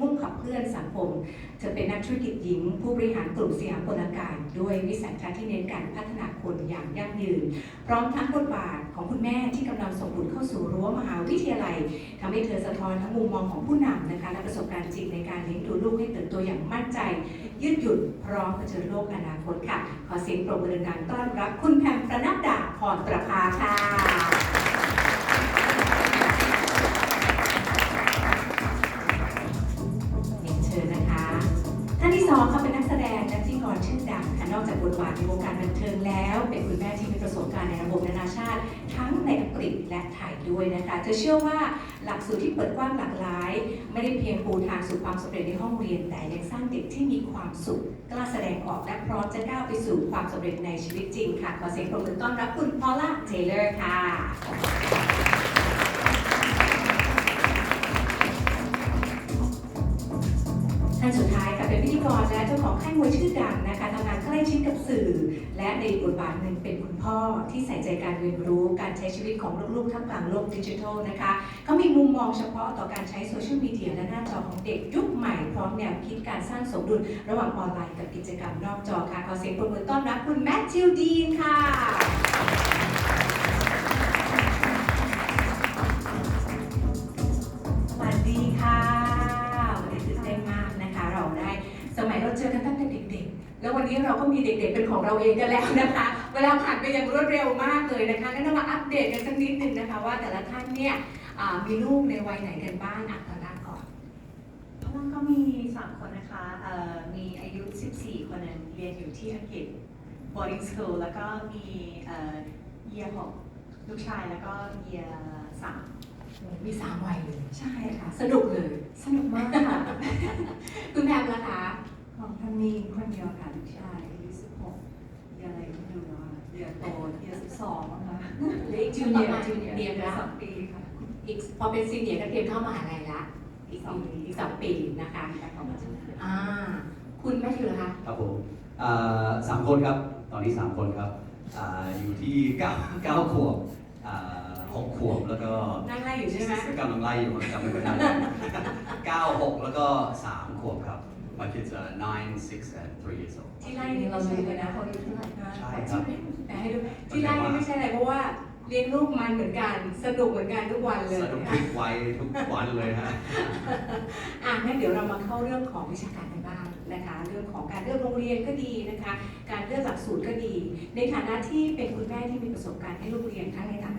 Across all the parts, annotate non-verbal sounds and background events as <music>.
มุ่งขับเคลื่อนสังคมเธอเป็นนักธุรกิจหญิง ผู้บริหารกลุ่มสยามพลการด้วยวิสัยทัศน์ที่เน้นการพัฒนาคนอย่างยั่งยืน พร้อมทั้งบทบาทของคุณแม่ที่กำลังส่งบุตรเข้าสู่รั้วมหาวิทยาลัยทำให้เธอสะท้อนทั้งมุมมองของผู้นำนะคะและประสบการณ์จริงในการเลี้ยงดูลูกให้เติบโตอย่างมั่นใจ ยืดหยุ่นพร้อมเผชิญโลกอนาคตค่ะ ขอเสียงปรบมือดังต้อนรับคุณแพมประนัดดาพรประภาค่ะ บทบาทในวงการบันเทิงแล้ว เป็นคุณแม่ที่มีประสบการณ์ในระบบนานาชาติ ทั้งในอังกฤษและไทยด้วยนะคะเธอเชื่อว่าหลักสูตรที่เปิดกว้างหลากหลาย ไม่ได้เพียงปูทางสู่ความสำเร็จในห้องเรียน แต่ยังสร้างเด็กที่มีความสุขกล้าแสดงออกและพร้อมจะก้าวไปสู่ความสำเร็จในชีวิตจริงค่ะขอเสียงปรบมือต้อนรับคุณพอลล่าเทเลอร์ค่ะท่านสุดท้ายค่ะเป็นพิธีกรและเจ้าของค่ายมวยชื่อดังนะคะทำงาน ล้ชิดกับสื่อ และในบทบาทหนึ่งเป็นคุณพ่อที่ใส่ใจการเรียนรู้การใช้ชีวิตของลูกๆท่ามกลางโลกดิจิทัลนะคะเขามีมุมมองเฉพาะต่อการใช้โซเชียลมีเดียและหน้าจอของเด็กยุคใหม่พร้อมแนวคิดการสร้างสมดุลระหว่างออนไลน์กับกิจกรรมนอกจอค่ะขอเสียงปรบมือต้อนรับคุณแมทธิวดีนค่ะ แล้ววันนี้เราก็มีเด็กๆเป็นของเราเองกันแล้วนะคะ เวลาผ่านไปอย่างรวดเร็วมากเลยนะคะงั้นเรามาอัปเดตกันสักนิดหนึ่งนะคะ ว่าแต่ละท่านเนี่ยอ่ามีลูกในวัยไหนกันบ้างอะตอนแรกก่อนเพราะว่าก็มี 3 คนนะคะเอ่อมีอายุ 14 คนนั้นเรียนอยู่ที่อังกฤษ boarding school แล้วก็มีเอ่อเยียหกลูกชายแล้วก็เยียสามมีสามวัยเลย ใช่ค่ะ สนุกเลย สนุกมากค่ะ คุณแพมล่ะคะ ของพันมีคนเดียวค่ะลูกชายอายุ16เรียนอะไรไม่รู้อะเรียนโตเรียน12นะคะเล็กจูเนียร์จูเนียร์เรียนเรียนแล้วสองปีค่ะอีกพอเป็นซีเนียร์ก็เตรียมเข้ามหาลัยละอีกสองปีอีกสองปีนะคะแต่ของมาจากอ่าคุณแมทธิวล่ะคะครับผมอ่าสามคนครับ ตอนนี้สามคนครับอ่าอยู่ที่เก้าเก้าขวบอ่าหกขวบแล้วก็นั่งไล่อยู่ใช่ไหมกำลังไล่อยู่จำไม่ค่อยได้เก้าหกแล้วก็สามขวบครับ My kids are nine six and three years old ที่ไล่นี่เราเลยนะเขาอายุเท่าไหร่คะใช่ครับ แต่ให้ดูที่ไล่นี่ไม่ใช่อะไรเพราะว่าเลี้ยงลูกมันเหมือนกันสนุกเหมือนกันทุกวันเลยสนุกทุกวัยทุกวันเลยฮะ อะงั้นเดี๋ยวเรามาเข้าเรื่องของวิชาการกันบ้างนะคะ เรื่องของการเลือกโรงเรียนก็ดีนะคะ การเลือกหลักสูตรก็ดี ในฐานะที่เป็นคุณแม่ที่มีประสบการณ์ให้ลูกเรียนทั้งในต่าง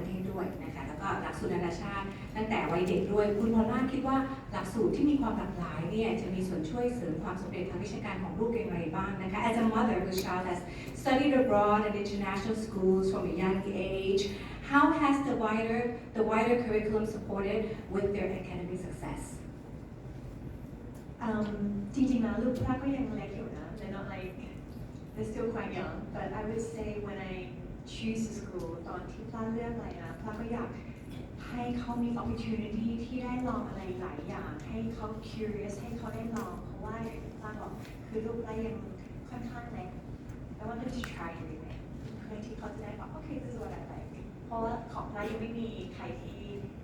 หลักสูตรนานาชาติ ตั้งแต่วัยเด็กด้วยคุณพอล่าคิดว่าหลักสูตรที่มีความหลากหลายเนี่ยจะมีส่วนช่วยเสริมความสำเร็จทางวิชาการของลูกอย่างไรบ้างนะคะ As a mother whose child has studied abroad at international schools from a young age how has the wider the wider curriculum supported with their academic success จริงๆแล้วลูกพลาก็ยังเล็กอยู่นะ they're not like they're still quite young but I would say when I choose a school ตอนที่พลาเลือกอะไรนะพลาก็อยากให้เขามี opportunity ที่ได้ลองอะไรหลายอย่าง ให้เขา curious ให้เขาได้ลอง เพราะว่าอย่างที่พลาบอกคือลูกพลายังค่อนข้างเล็ก I want them to try everything เพื่อที่เขาจะได้บอก okay this is what I like เพราะว่าของพลายังไม่มีใครที่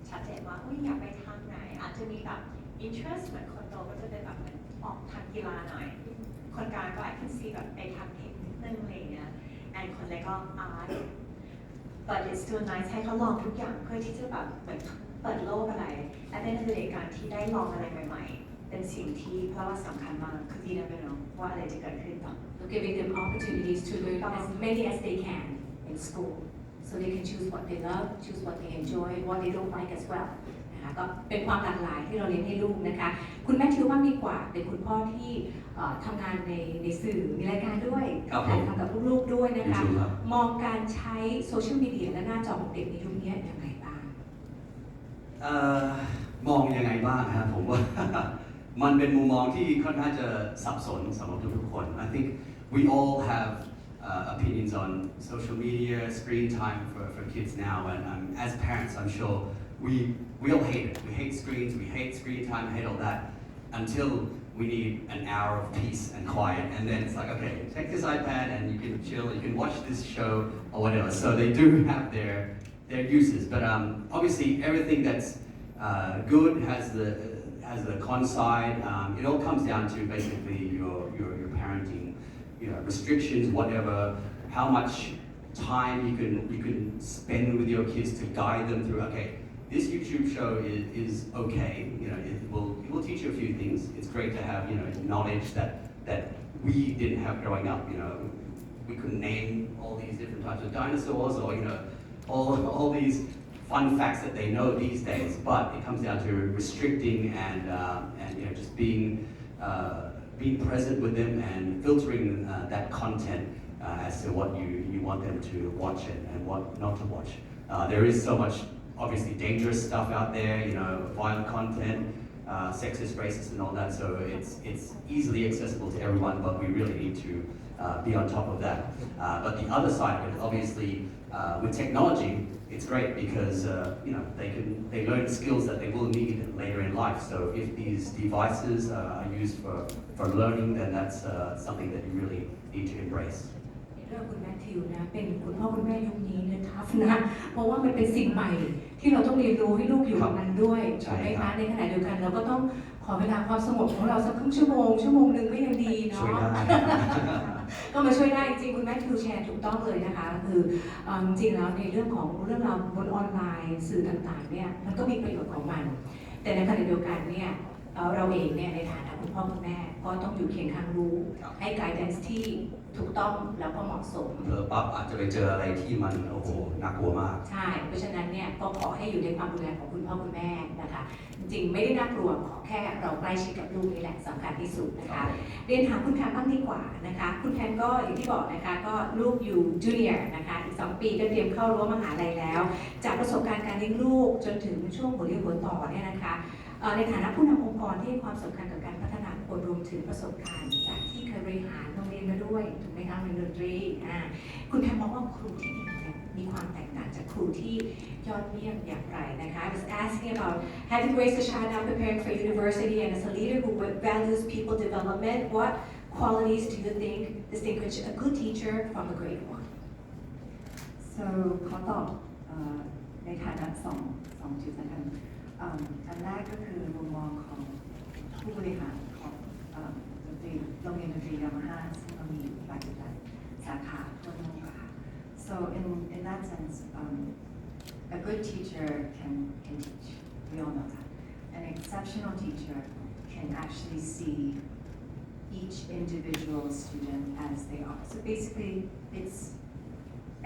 ชัดเจนว่าอุ้ยอยากไปทางไหน อาจจะมีแบบ interest เหมือนคนโตก็จะเป็นแบบเหมือนออกทางกีฬาหน่อย คนกลางก็ I can see แบบไปทางเทคนิคนึงอะไรเงี้ย and คนเล็กก็ art but it's still nice ให้เขาลองทุกอย่างเพื่อที่จะแบบเหมือนเปิดโลกอะไร และในในการที่ได้ลองอะไรใหม่ ๆ เป็นสิ่งที่เพราะว่าสำคัญมากคือดีนะเป็นน้องว่าอะไรจะเกิดขึ้นต่อ so giving them opportunities to learn as many as they can in school so they can choose what they love choose what they enjoy what they don't like as well นะคะก็เป็นความหลากหลายที่เราเลี้ยงให้ลูกนะคะ คุณแม่ทิวว่ามีกว่าเป็นคุณพ่อที่เอ่อ ทำงานในในสื่อมีรายการด้วยครับผม ถ่ายทำกับลูกๆด้วยนะคะ YouTube ครับ มองการใช้โซเชียลมีเดียและหน้าจอของเด็กในยุคนี้ยังไงบ้าง เอ่อมองยังไงบ้างครับผมว่า มันเป็นมุมมองที่ค่อนข้างจะสับสนสำหรับทุกๆคน I think we all have uh, opinions on social media screen time for, for kids now and um, as parents I'm sure we we all hate it we hate screens we hate screen time hate all that until we need an hour of peace and quiet and then it's like okay take this iPad and you can chill you can watch this show or whatever so they do have their their uses but um, obviously everything that's uh, good has the has the con side. Um, it all comes down to basically your, your, your parenting, you know, restrictions, whatever, how much time you can you can spend with your kids to guide them through. Okay, this YouTube show is, is okay. You know, it will it will teach you a few things. It's great to have you know knowledge that that we didn't have growing up. You know, we couldn't name all these different types of dinosaurs or you know all all these fun facts that they know these days. But it comes down to restricting and uh, and you know just being uh, being present with them and filtering uh, that content uh, as to what you, you want them to watch and, and what not to watch. Uh, there is so much obviously dangerous stuff out there, you know, violent content, uh, sexist, racist, and all that. So it's it's easily accessible to everyone, but we really need to uh, be on top of that. Uh, but the other side of it, obviously, uh, with technology, it's great because uh, you know they can they learn skills that they will need later in life. So if these devices uh, are used for, for learning, then that's something that you really need to embrace. เรื่องคุณแมทธิวนะ เป็นคุณพ่อคุณแม่ยุคนี้นะทัฟนะ เพราะว่ามันเป็นสิ่งใหม่ ที่เราต้องเรียนรู้ให้ลูกอยู่กับมันด้วยใช่ถูกไหมครัคะบในขณะเดียวกันเราก็ต้องขอเวลาความสงบของเราสักครึ่งชั่วโมงชั่วโมงหนึ่งก็ยังดีเนาะช่วยได้ก็มาช่วยได้จริงๆคุณแม่ทิวแชร์ถูกต้องเลยนะคะ คือเอ่อจริงๆแล้วในเรื่องของเรื่องราวบนออนไลน์สื่อต่างๆเนี่ยมันก็มีประโยชน์ของมัน แต่ในขณะเดียวกันเนี่ยเอ่อเราเองเนี่ยในฐานะคุณพ่อคุณแม่ก็ต้องอยู่เคียงข้างลูกครับให้ guidance ที่ ถูกต้องแล้วก็เหมาะสม เผลอปั๊บอาจจะไปเจออะไรที่มันโอ้โหน่ากลัวมาก ใช่ เพราะฉะนั้นเนี่ยก็ขอให้อยู่ในความดูแลของคุณพ่อคุณแม่นะคะ จริงๆไม่ได้น่ากลัวขอแค่เราใกล้ชิดกับลูกนี่แหละสำคัญที่สุดนะคะ เรียนถามคุณแพมบ้างดีกว่านะคะ คุณแพมก็อย่างที่บอกนะคะ ก็ลูกอยู่จูเนียร์นะคะ อีก 2 ปีก็เตรียมเข้ารั้วมหาลัยแล้ว จากประสบการณ์การเลี้ยงลูกจนถึงช่วงหัวเรียวหัวต่อเนี่ยนะคะเอ่อในฐานะผู้นำองค์กรที่ให้ความสำคัญกับการพัฒนาคนรวมถึงประสบการณ์ จากที่เคยบริหารโรงเรียน มาด้วยถูกไหมคะโรงเรียนดนตรีอ่าคุณแพมมองว่าครูที่ดีเนี่ยมีความแตกต่างจากครูที่ยอดเยี่ยมอย่างไรนะคะ I was asking about having raised a child now preparing for university and as a leader who values people development what qualities do you think distinguish a good teacher from a great one so ขอตอบเอ่อในฐานะสองสองจุดแล้วกันเอิ่มอันแรกก็คือมุมมอง ง um, a good teacher can can teach we all know that an exceptional teacher can actually see each individual student as they are so basically it's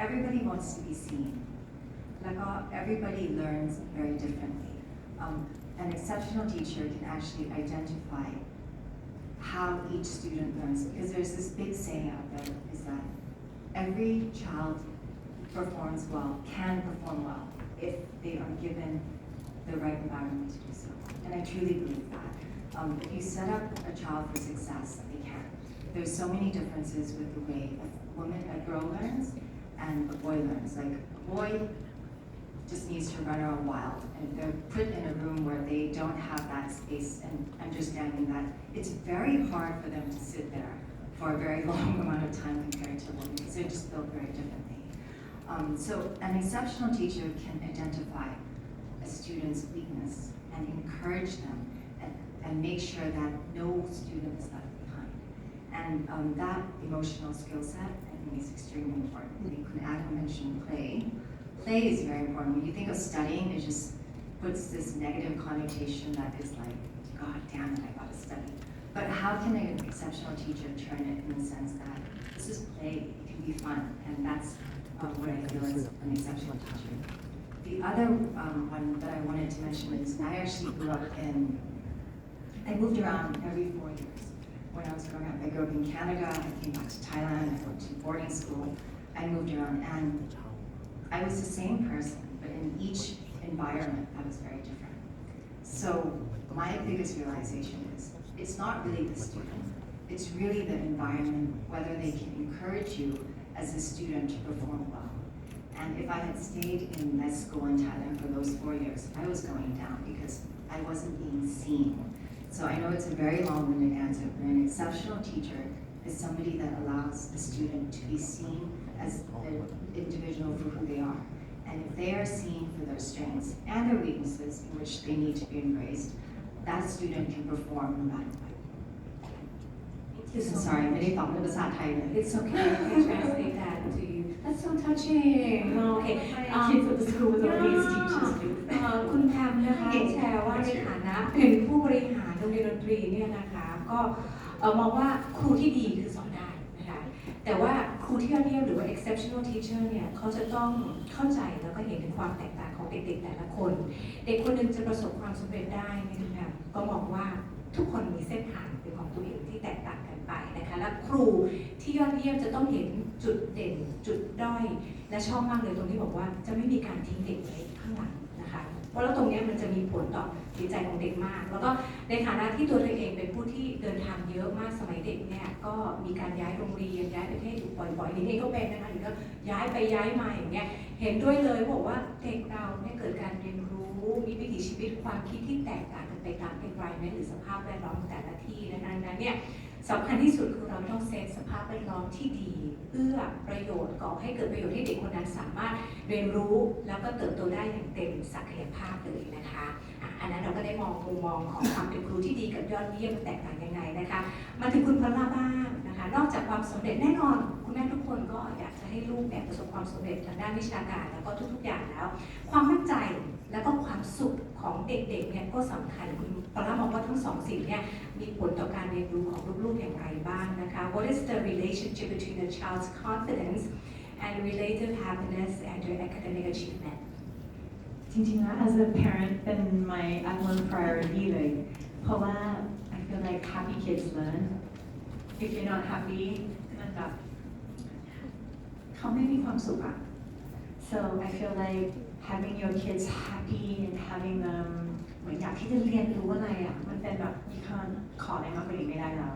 everybody wants to be seen. Like uh, everybody learns very differently. Um, an exceptional teacher can actually identify how each student learns because there's this big saying out there is that every child performs well, can perform well if they are given the right environment to do so. And I truly believe that. Um, if you set up a child for success, they can. There's so many differences with the way a woman, a girl learns and a boy learns. Like a boy just needs to run around wild, and they're put in a room where they don't have that space and understanding that, it's very hard for them to sit there for a very <laughs> long amount of time compared to a woman because they're just built very differently. Um, so an exceptional teacher can identify a student's weakness and encourage them and, and make sure that no student is left behind. And um, that emotional skill set, I think, is extremely important. We could add mention play. Play is very important. When you think of studying, it just puts this negative connotation that is like, God damn it, I gotta study. But how can an exceptional teacher turn it in the sense that this is play, it can be fun, and that's what I feel is an exceptional teacher. The other um, one that I wanted to mention is I actually grew up in, I moved around every four years. When I was growing up, I grew up in Canada, I came back to Thailand, I went to boarding school, I moved around, and I was the same person, but in each environment, I was very different. So my biggest realization is, it's not really the student, it's really the environment, whether they can encourage you as a student to perform well. And if I had stayed in med school in Thailand for those four years, I was going down because I wasn't being seen. So I know it's a very long-winded answer, but an exceptional teacher is somebody that allows the student to be seen as an individual for who they are. And if they are seen for their strengths and their weaknesses, in which they need to be embraced, that student can perform no matter what This is sorry ไม่ได้ตอบเป็นภาษาไทยเลย It's okay I can translate that to you That's so touching Okay My kids at the school with all these teachers do. เอ่อคุณแพมนะคะแชร์ว่าในฐานะเป็นผู้บริหารโรงเรียนดนตรีเนี่ยนะคะ ก็เอ่อมองว่าครูที่ดีคือสอนได้นะคะ แต่ว่าครูที่ยอดเยี่ยมหรือว่า exceptional teacher เนี่ยเขาจะต้องเข้าใจแล้วก็เห็นถึงความแตกต่างของเด็กๆแต่ละคน เด็กคนหนึ่งจะประสบความสำเร็จได้เนี่ยนะคะก็มองว่า ทุกคนมีเส้นทางเป็นของตัวเองที่แตกต่างกันไปนะคะ และครูที่ยอดเยี่ยมจะต้องเห็นจุดเด่นจุดด้อย และชอบมากเลยตรงที่บอกว่าจะไม่มีการทิ้งเด็กไว้ข้างหลังนะคะเพราะแล้วตรงนี้มันจะมีผลต่อจิตใจของเด็กมาก แล้วก็ในฐานะที่ตัวเธอเองเป็นผู้ที่เดินทางเยอะมากสมัยเด็กเนี่ยก็มีการย้ายโรงเรียนย้ายประเทศอยู่บ่อยๆนี่เองก็เป็นนะคะหรือก็ย้ายไปย้ายมาอย่างเงี้ยเห็นด้วยเลยบอกว่าเด็กเราเนี่ยเกิดการเรียนรู้ มีวิถีชีวิตความคิดที่แตกต่างกันไปตาม environment หรือสภาพแวดล้อมแต่ละที่ดังนั้นเนี่ยสำคัญที่สุดคือเราต้องเซตสภาพแวดล้อมที่ดีเอื้อประโยชน์ก่อให้เกิดประโยชน์ให้เด็กคนนั้นสามารถเรียนรู้แล้วก็เติบโตได้อย่างเต็มศักยภาพเลยนะคะอันนั้นเราก็ได้มองมุมมองของความเป็นครูที่ดีกับยอดเยี่ยมมันแตกต่างยังไงนะคะ มาถึงคุณพลล่าบ้าง นะคะนอกจากความสำเร็จแน่นอนคุณแม่ทุกคนก็อยากจะให้ลูกเนี่ยประสบความสำเร็จทางด้านวิชาการแล้วก็ทุกๆอย่างแล้ว ความมั่นใจแล้วก็ความสุขของเด็กๆเนี่ยก็สำคัญคุณพลล่ามองว่าทั้งสองสิ่งเนี่ยมีผลต่อการเรียนรู้ของลูกๆอย่างไรบ้างนะคะ What is the relationship between a child's confidence and relative happiness and their academic achievement จริงๆแล้ว as a parent เป็น my utmost priority เลยเพราะว่า I feel like happy kids learn if you're not happy มันแบบเขาไม่มีความสุขอะ so I feel like having your kids happy and having them เหมือนอยากที่จะเรียนรู้อะไรอะมันเป็นแบบ you can't ขออะไรมากกว่านี้ไม่ได้แล้ว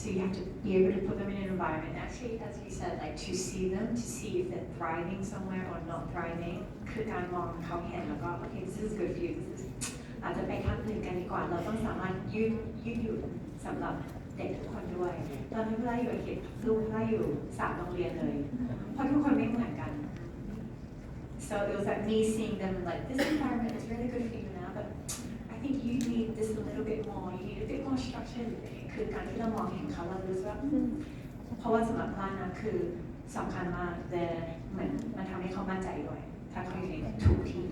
So you have to be able to put them in an environment, actually, as you said, like to see them, to see if they're thriving somewhere or not thriving. คือการมองเขาเห็นแล้วก็ okay this is good for you this is อาจจะไปทางอื่นกันดีกว่า เราต้องสามารถยืดยืดหยุ่นสำหรับ เด็กทุกคนด้วย ตอนนี้เวลาอยู่อังกฤษลูกเวลาอยู่สามโรงเรียนเลย เพราะทุกคนไม่เหมือนกัน so it was like me seeing them like this environment is really good for you now but I think you need this a little bit more you need a bit more structure คือการที่เรามองเห็นเขาเรารู้สึกว่าเพราะว่าสำหรับพลานะคือสำคัญมากแต่เหมือนมันทำให้เขามั่นใจด้วย ถ้าเขาอยู่ในถูกที่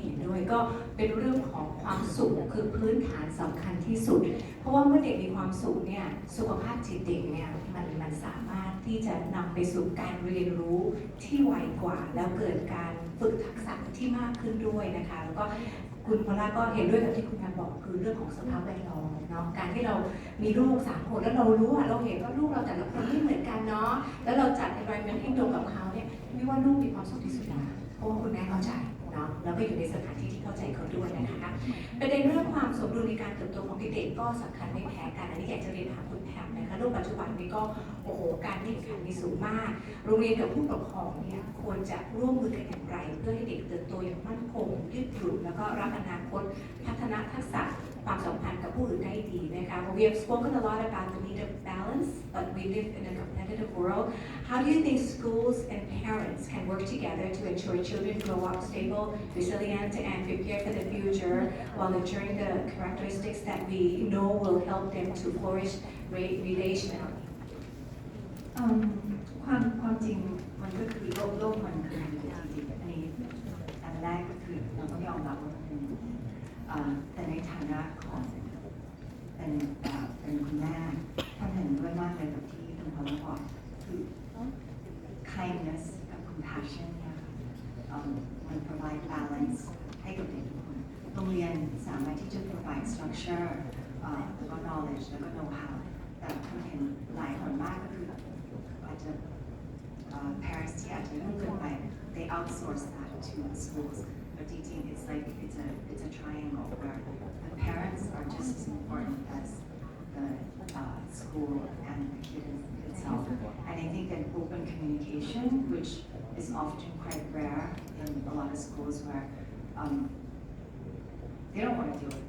เห็นด้วยก็เป็นเรื่องของความสุขคือพื้นฐานสำคัญที่สุด เพราะว่าเมื่อเด็กมีความสุขเนี่ยสุขภาพจิตเด็กเนี่ยมันมันสามารถที่จะนำไปสู่การเรียนรู้ที่ไวกว่า แล้วเกิดการฝึกทักษะที่มากขึ้นด้วยนะคะแล้วก็คุณพล่าก็เห็นด้วยกับที่คุณการบอกคือเรื่องของสภาพแวดล้อมเนาะการที่เรามีลูกสามคนแล้วเรารู้อะเราเห็นว่าลูกเราแต่ละคนไม่เหมือนกันเนาะแล้วเราจัด environment ให้ตรงกับเขาเนี่ยไม่ว่าลูกมีความสุขที่สุดนะเพราะว่าคุณแม่เข้าใจ เนาะแล้วก็อยู่ในสถานที่ที่เข้าใจเขาด้วยนะคะประเด็นเรื่องความสมดุลในการเติบโตของเด็กก็สำคัญไม่แพ้กันอันนี้อยากจะเรียนถามคุณแพมนะคะโลกปัจจุบันนี้ก็โอ้โหการแข่งขันมีสูงมาก โรงเรียนกับผู้ปกครองเนี่ยควรจะร่วมมือกันอย่างไร เพื่อให้เด็กเติบโตอย่างมั่นคงยืดหยุ่นแล้วก็รับอนาคต พัฒนาทักษะ ความสัมพันธ์กับผู้อื่นได้ดีนะคะ We have spoken a lot about the need of balance but we live in a competitive world How do you think schools and parents can work together to ensure children grow up stable, resilient, and prepared for the future while nurturing the characteristics that we know will help them to flourish re- relationally? อืมความความจริงมันก็คือโลกโลกมันคือจริงๆอันนี้อันแรกก็คือเราต้องยอมรับว่ามันเป็นอ่าแต่ในฐานะ provide structure อ่าแล้วก็ knowledge แล้วก็ know how แต่คุณเห็นหลายคนมากก็คือ อาจจะเอ่อ parents ที่อาจจะยุ่งเกินไป they outsource that to the schools but จริงๆ it's like it's a it's a triangle where the parents are just as important as the uh, school and the kid itself and I think that open communication which is often quite rare in a lot of schools where um, they don't want to deal with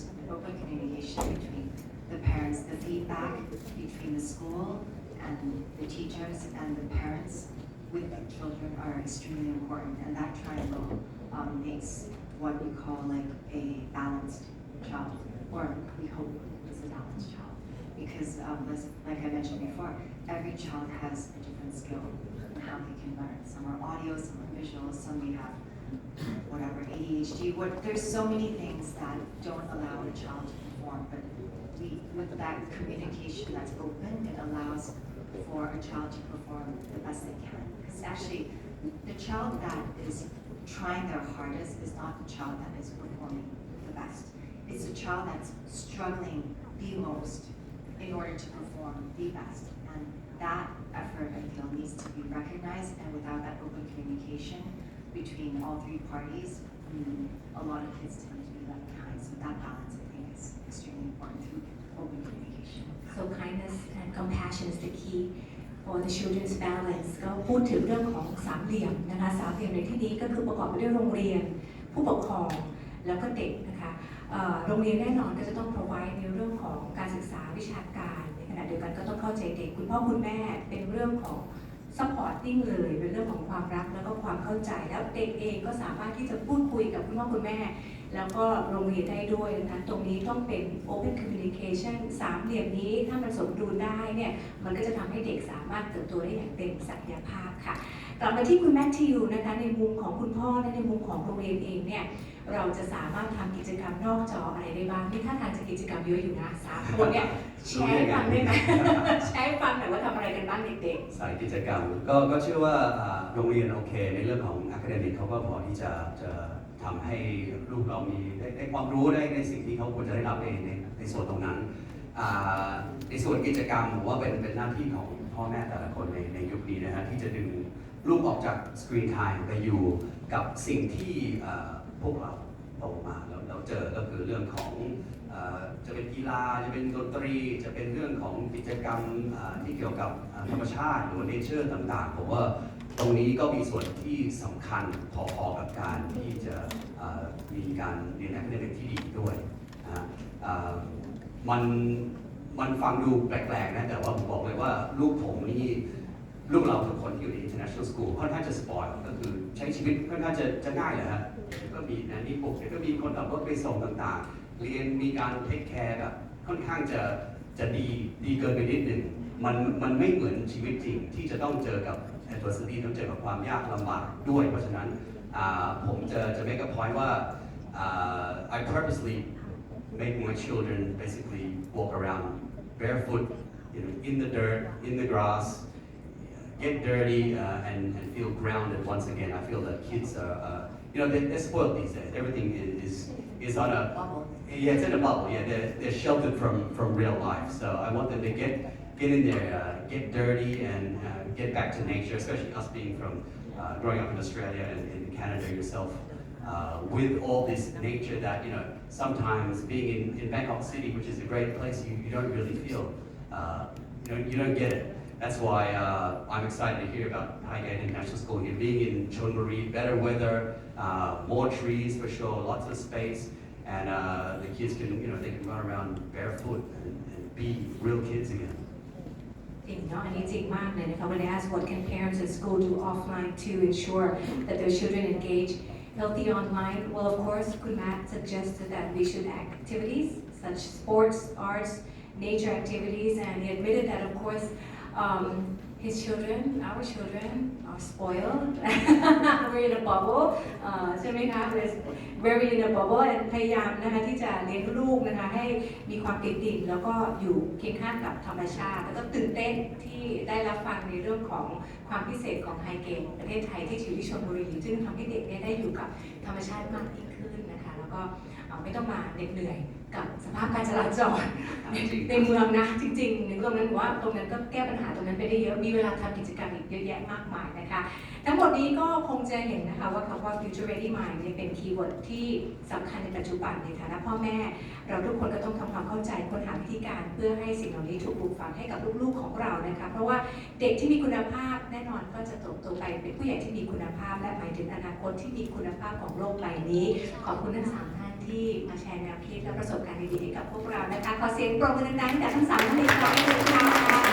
there's open communication between the parents, the feedback between the school and the teachers and the parents with the children are extremely important, and that triangle um, makes what we call like a balanced child, or we hope is a balanced child. Because, um, like I mentioned before, every child has a different skill in how they can learn. Some are audio, some are visual, some we have whatever, ADHD, what, there's so many things that don't allow a child to perform, but we, with that communication that's open, it allows for a child to perform the best they can. Because actually, the child that is trying their hardest is not the child that is performing the best. It's the child that's struggling the most in order to perform the best. And that effort, I feel, needs to be recognized, and without that open communication between all three parties, mm, a lot of kids tend to be left behind. So that balance, I think, is extremely important through open communication. so kindness and compassion is the key for the children's balance ก็พูดถึงเรื่องของสามเหลี่ยมนะคะสามเหลี่ยมในที่นี้ก็คือประกอบไปด้วยโรงเรียน ผู้ปกครอง แล้วก็เด็กนะคะโรงเรียนแน่นอนก็จะต้อง provide ในเรื่องของการศึกษาวิชาการในขณะเดียวกันก็ต้องเข้าใจเด็กคุณพ่อคุณแม่เป็นเรื่องของ supporting เลยเป็นเรื่องของความ เข้าใจแล้วเด็กเองก็สามารถที่จะพูดคุยกับคุณพ่อคุณแม่ แล้วก็โรงเรียนได้ด้วยนะคะตรงนี้ต้องเป็น open communication สามเหลี่ยมนี้ถ้ามันสมดุลได้เนี่ยมันก็จะทำให้เด็กสามารถเติบโตได้อย่างเต็มศักยภาพค่ะกลับมาที่คุณแมทธิวนะคะในมุมของคุณพ่อและในมุมของโรงเรียนเองเนี่ย เราจะสามารถทำกิจกรรมนอกจออะไรได้บ้างนี่ถ้าทางจะกิจกรรมเยอะอยู่นะสามคนเนี่ยแชร์ให้ฟังได้ไหม แชร์ให้ฟังหน่อยว่าทำอะไรกันบ้างเด็กสายกิจกรรมก็ก็เชื่อว่าอ่าโรงเรียนโอเค ในเรื่องของอะคาเดมิกเขาก็พอที่จะจะทำให้ลูกเรามีได้ได้ความรู้ได้ในสิ่งที่เขาควรจะได้รับในในในส่วนตรงนั้นอ่าในส่วนกิจกรรมผมว่าเป็นเป็นหน้าที่ของพ่อแม่แต่ละคนในในยุคนี้นะฮะที่จะดึงลูกออกจากสกรีนไทม์ไปอยู่กับสิ่งที่อ่า พวกเราโตมาแล้วเราเจอก็คือเรื่องของจะเป็นกีฬาจะเป็นดนตรีจะเป็นเรื่องของกิจกรรมที่เกี่ยวกับธรรมชาติหรือว่าเนเจอร์ต่างๆผมว่าตรงนี้ก็มีส่วนที่สำคัญพอๆกับการที่จะมีการเรียน a อ a d e m i c ที่ดีด้วยนะมันมันฟังดูแปลกๆนะแต่ว่าผมบอกเลยว่าลูกผมนี่ ลูกเราทุกคนที่อยู่ใน international school ค่อนข้างจะสปอยก็คือใช้ชีวิตค่อนข้างจะจะง่ายเลยฮะก็มีนะนี่ปลุกเดี๋ยก็มีคนขับรถไปส่งต่างๆ เรียนมีการเทคแคร์แบบค่อนข้างจะจะดีดีเกินไปนิดหนึ่งมันมันไม่เหมือนชีวิตจริงที่จะต้องเจอกับ adversity ต้องเจอกับความยากลำบากด้วย เพราะฉะนั้นผมจะจะ make a point ว่าอ่า I purposely make my children basically walk around barefoot you know in the dirt in the grass get dirty uh, and, and feel grounded once again. I feel that kids are, uh, you know, they're, they're spoiled these days. Everything is, is, is on a, Bubble. yeah, it's in a bubble. Yeah, they're, they're sheltered from, from real life. So I want them to get, get in there, uh, get dirty and uh, get back to nature, especially us being from uh, growing up in Australia and in Canada yourself. Uh, with all this nature that, you know, sometimes being in, in Bangkok City, which is a great place, you, you don't really feel, uh, you, know, you don't get it. That's why uh, I'm excited to hear about Highgate International School here. Being in Chonburi, better weather, uh, more trees for sure, lots of space, and uh, the kids can, you know, they can run around barefoot and, and be real kids again. ๆจริงเนาะอันนี้จริงมากเลยนะคะ When I ask what can parents in school do offline to ensure that their children engage healthy online well of course คุณแม่ suggested that we should activities such sports arts nature activities and he admitted that of course um, his children our children are spoiled we're in a bubble เอ่อใช่ไหมคะ We're very in a bubble and พยายามนะคะที่จะเลี้ยงลูกนะคะให้มีความติดดินแล้วก็อยู่เคียงข้างกับธรรมชาติ แล้วก็ตื่นเต้นที่ได้รับฟังในเรื่องของความพิเศษของไฮเกมประเทศไทยที่อยู่ที่ชลบุรีซึ่งทำให้เด็กได้อยู่กับธรรมชาติมากยิ่งขึ้นนะคะ แล้วก็ไม่ต้องมาเหน็ดเหนื่อย กับสภาพการจราจรในในเมืองนะจริงๆในตรงนั้นผมว่าตรงนั้นก็แก้ปัญหาตรงนั้นไปได้เยอะมีเวลาทำกิจกรรมอีกเยอะแยะมากมายนะคะทั้งหมดนี้ก็คงจะเห็นนะคะว่าคำว่า future ready mind เนี่ยเป็นคีย์เวิร์ดที่สำคัญในปัจจุบันในฐานะพ่อแม่ เราทุกคนก็ต้องทำความเข้าใจค้นหาวิธีการเพื่อให้สิ่งเหล่านี้ถูกปลูกฝังให้กับลูกๆของเรานะคะเพราะว่าเด็กที่มีคุณภาพแน่นอนก็จะโตโตไปเป็นผู้ใหญ่ที่มีคุณภาพ และหมายถึงอนาคตที่มีคุณภาพของโลกใบนี้ขอบคุณทั้งสามท่าน ที่มาแชร์แนวคิดและประสบการณ์ดีๆให้กับพวกเรานะคะ ขอเสียงปรบมือดังๆให้กับทั้งสามท่านอีกครั้งหนึ่งค่ะ